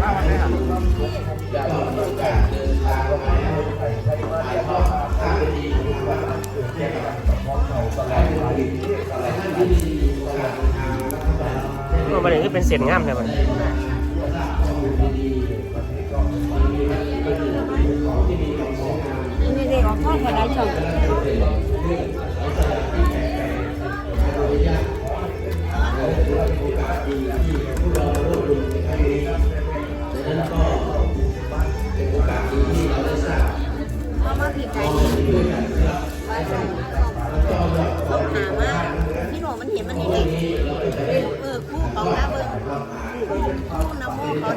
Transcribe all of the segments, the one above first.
มันเป็นคือเป็นเศษง่ามเลยมันนี่เด็กของพ่อคนไหนชม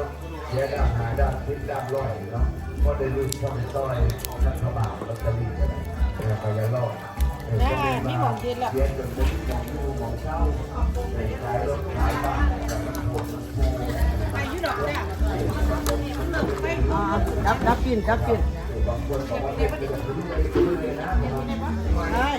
าะเสียดาบหาดาบคิดดาบร้อยเนาะก็ได้รู้ช่องต้อยรัฐบาลรัฐบาลอะไรเออไปยังรอดเออก็ได้มาเสียจนเป็นมองดูมองเช่าในขายรถขายบ้านแต่มันโหดมันโหดดับดับกินดับกินบางคนบอกว่าเป็นคนที่ไม่ได้เลยนะใช่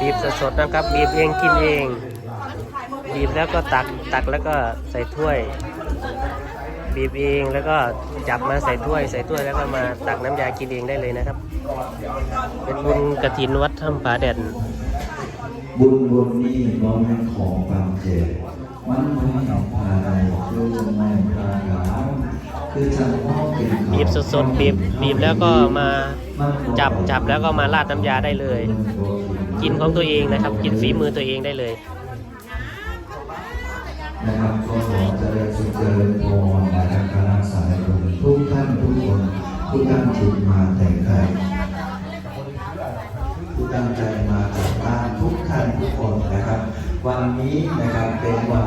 บีบสดๆนะครับบีบเองกินเองบีบแล้วก็ตักตักแล้วก็ใส่ถ้วย บีบเองแล้วก็จับมาใส่ถ้วย ใส่ถ้วยแล้วก็มาตักน้ำยากินเองได้เลยนะครับ เป็นบุญกระถินวัดถ้ำผาแดนบุญบุญนี้บ่แม่นของบางเจตมันไม่พาใดคือไม่พาหลามคือจังพ่อเป็นเขาบีบสดๆบีบบีบแล้วก็มาจับจับแล้วก็มาราดน้ำยาได้เลย กินของตัวเองนะครับ กินฝีมือตัวเองได้เลยนะครับก็ขอเจริญสุขเจริญพร คนทุกท่านจิตมาแต่งกายทุกตั้งใจมาจากบ้านทุกท่านทุกคนนะครับ วันนี้นะครับเป็นวัน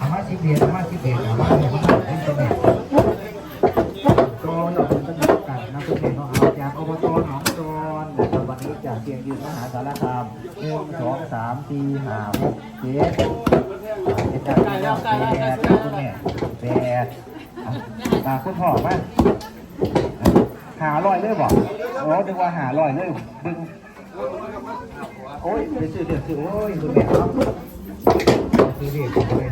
อามาสิเบียอามาสิเบียอามาเนี่ยมันเป็นตัวแม่ก็เราเป็นประโยชน์กันนะคุณเห็นเนาะเอาจากอบตหนองจอนนะครับวันนี้จากเชียงยืนมหาสารคามหนึ่งสองสามสี่ห้าหกเจ็ดเป็นจากที่เราแปดคุณแม่แปดตาคุณพ่อป่ะ หาลอยเลยบอกโอ้ดึงว่าหาลอยเลยดึงโอ้ยไปซื้อเดี๋ยวซื้อโอ้ยคุณแม่ครับคือเรียกเลย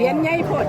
เพียนใหญ่พด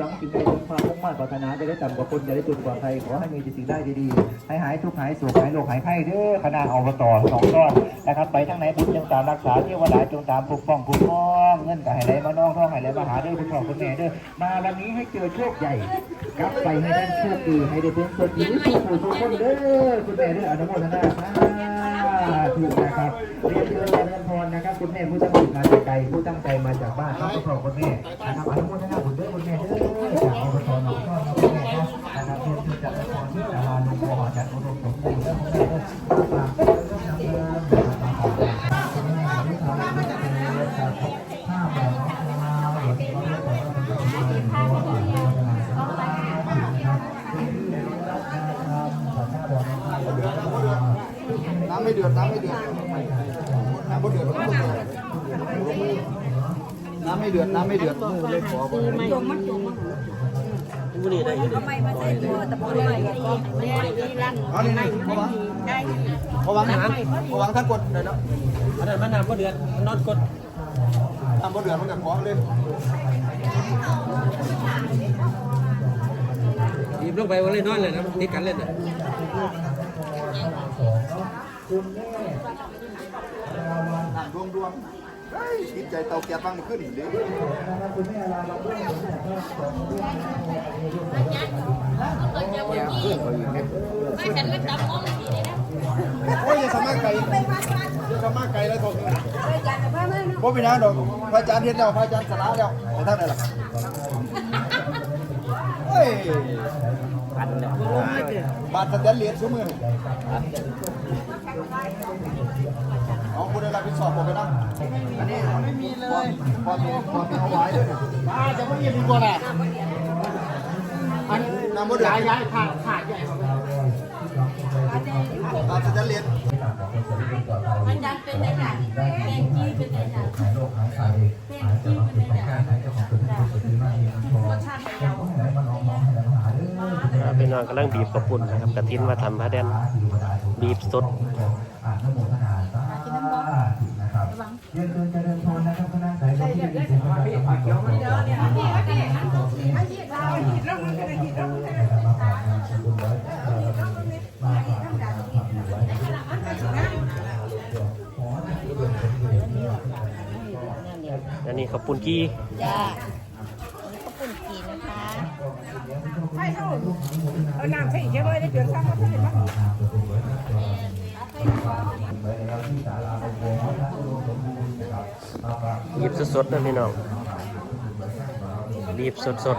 นะครับคิดหวัม่ามมุ่งมั่นปรารถนาจะได้ต่ำกว่าคนอย่าได้จุดปลอดภัยขอให้มีสิ่งใดดีๆให้หายทุกข์หายโศกหายโรคหายไข้เด้อคณะอบตสองต้อนนะครับไปทั้งไหนพุทธจงตามรักษาเที่ยวดายจงตามปกป้องคุ้มครองเงินก็ให้ไหลมาน้องท่องให้ไหลมาหาเด้อคุณพ่อคุณแม่เด้อมาวันนี้ให้เจอโชคใหญ่กลับไปให้ได้โชคดีให้ได้เป็นคนดีสุขสุขคนเด้อคุณแม่เด้ออนุโมทนาถูกนะครับเรียนเชิญเจริญพรนะครับคุณแม่ผู้ตั้งใจมาจากไกลผู้ตั้งใจมาจากบ้านต้องขอคุณแม่นะครับอนุโมทนาบุญเด้อคุณแม่เด้อ นำเงินนะครับคุณแม่ได้ทำให้เกิดจากภาพแบบของเราเห็นว่าเรื่องของเราเป็นแบบนี้ขออนุโมทนาสาธุนะครับ น้ำไม่เดือด น้ำไม่เดือด น้ำไม่เดือด น้ำไม่เดือด น้ำไม่เดือดมือเลยขอ คือไ ์ ม่มันจมเอาไม้มาใส่ตัวตะปูใหม่ก็ดีนี่ลั่นเอานี่นี่พอวังได้พอวังนะพอวังทั้งกดเลยเนาะอันนั้นมันน้ำก็เดือดนอนกดน้ำบ่เดือดมันก็ขอเลยหยิบลงไปวันเล่นนอนเลยนะติดกันเล่นอะน้ำดวงดวงเฮ้ยคิดใจเตาแก๊สบ้างมันขึ้นดิโอ้ยอย่าสามารถไก่อย่าสามารไก่แล้วทงบ่เป็นนะดอกพระอาจารย์เฮ็ดแล้วพระอาจารย์สละแล้วแต่ท่านอะได้ล่ะเฮ้ยบาทสแตนเลสซุมือเอาคุณได้รับผิดชอบผมไปนะอันนี้ไม่มีเลยพอมีพอมีเอาไว้ด้วยป้าจะไม่ยินดีกว่าน่ะ อันน้ำมันย้ายย้ายขาดขาดใหญ่บาทสแตนเลสมันดันเป็นได้จ้ะแกงจี้เป็นได้จ้ะหายโรคหายไข้หายจากความเป็นการหายจากความเป็นผู้สุดที่มากมีน้ำทองให้ไหลมาน้องน้องให้ไหลมาหาเด้อพี่น้องกำลังบีบกระปุ่นนะครับกระทินมาทำพระแดนบีบสดอ่านนโมทนาสาธุนะครับเรียนเชิญเจริญพ อันนี้ขาวปุ้นกี้จ้าอันนี้ก็ปุ่นกีนะคะเอาน้ำใส่อีกเยอะเลยได้เดือดซ้ำมาเท่าไหร่บ้างหยิบสดๆนะพี่น้องบีบสด